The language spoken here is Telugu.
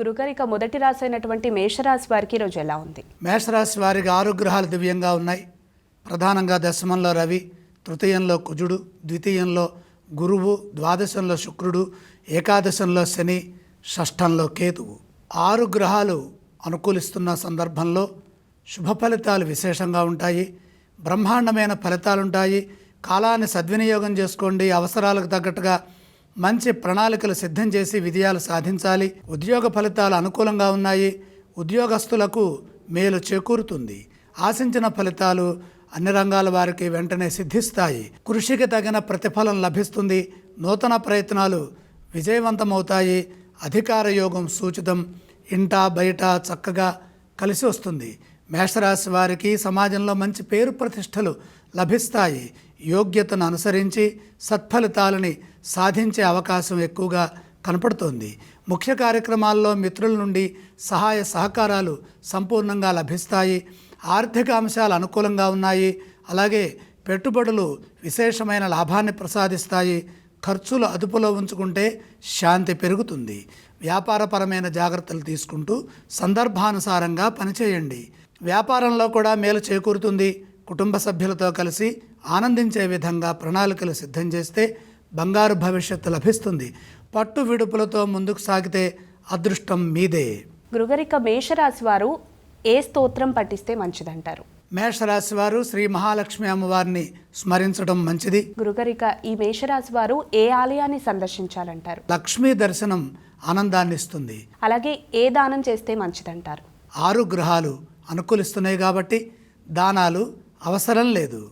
గురుగారు ఇక మొదటి రాశి అయినటువంటి మేషరాశి వారికి ఈరోజు ఎలా ఉంది? మేషరాశి వారికి ఆరు గ్రహాలు దివ్యంగా ఉన్నాయి. ప్రధానంగా దశమంలో రవి తృతీయంలో కుజుడు ద్వితీయంలో గురువు ద్వాదశంలో శుక్రుడు ఏకాదశంలో శని షష్ఠంలో కేతువు. ఆరు గ్రహాలు అనుకూలిస్తున్న సందర్భంలో శుభ ఫలితాలు విశేషంగా ఉంటాయి. బ్రహ్మాండమైన ఫలితాలుంటాయి. కాలాన్ని సద్వినియోగం చేసుకోండి. అవసరాలకు తగ్గట్టుగా మంచి ప్రణాళికలు సిద్ధం చేసి విజయాలు సాధించాలి. ఉద్యోగ ఫలితాలు అనుకూలంగా ఉన్నాయి. ఉద్యోగస్తులకు మేలు చేకూరుతుంది. ఆశించిన ఫలితాలు అన్ని రంగాల వారికి వెంటనే సిద్ధిస్తాయి. కృషికి తగిన ప్రతిఫలం లభిస్తుంది. నూతన ప్రయత్నాలు విజయవంతమవుతాయి. అధికార యోగం సూచితం. ఇంట బయట చక్కగా కలిసి వస్తుంది. మేషరాశి వారికి సమాజంలో మంచి పేరు ప్రతిష్టలు లభిస్తాయి. యోగ్యతను అనుసరించి సత్ఫలితాలని సాధించే అవకాశం ఎక్కువగా కనపడుతోంది. ముఖ్య కార్యక్రమాల్లో మిత్రుల నుండి సహాయ సహకారాలు సంపూర్ణంగా లభిస్తాయి. ఆర్థిక అంశాలు అనుకూలంగా ఉన్నాయి. అలాగే పెట్టుబడులు విశేషమైన లాభాన్ని ప్రసాదిస్తాయి. ఖర్చులు అదుపులో ఉంచుకుంటే శాంతి పెరుగుతుంది. వ్యాపారపరమైన జాగ్రత్తలు తీసుకుంటూ సందర్భానుసారంగా పనిచేయండి. వ్యాపారంలో కూడా మేలు చేకూరుతుంది. కుటుంబ సభ్యులతో కలిసి ఆనందించే విధంగా ప్రణాళికలు సిద్ధం చేస్తే బంగారు భవిష్యత్తు లభిస్తుంది. పట్టు విడుపులతో ముందుకు సాగితే అదృష్టం మీదే. గురుగారు ఇక మేషరాశి వారు ఏ స్తోత్రం పఠిస్తే మంచిదంటారు? మేషరాశి వారు శ్రీ మహాలక్ష్మి అమ్మవారిని స్మరించడం మంచిది. గురుగారు ఇక ఈ మేషరాశి వారు ఏ ఆలయాన్ని సందర్శించాలంటారు? లక్ష్మీ దర్శనం ఆనందాన్ని ఇస్తుంది. అలాగే ఏ దానం చేస్తే మంచిదంటారు? ఆరు గ్రహాలు అనుకూలిస్తున్నాయి కాబట్టి దానాలు అవసరం లేదు.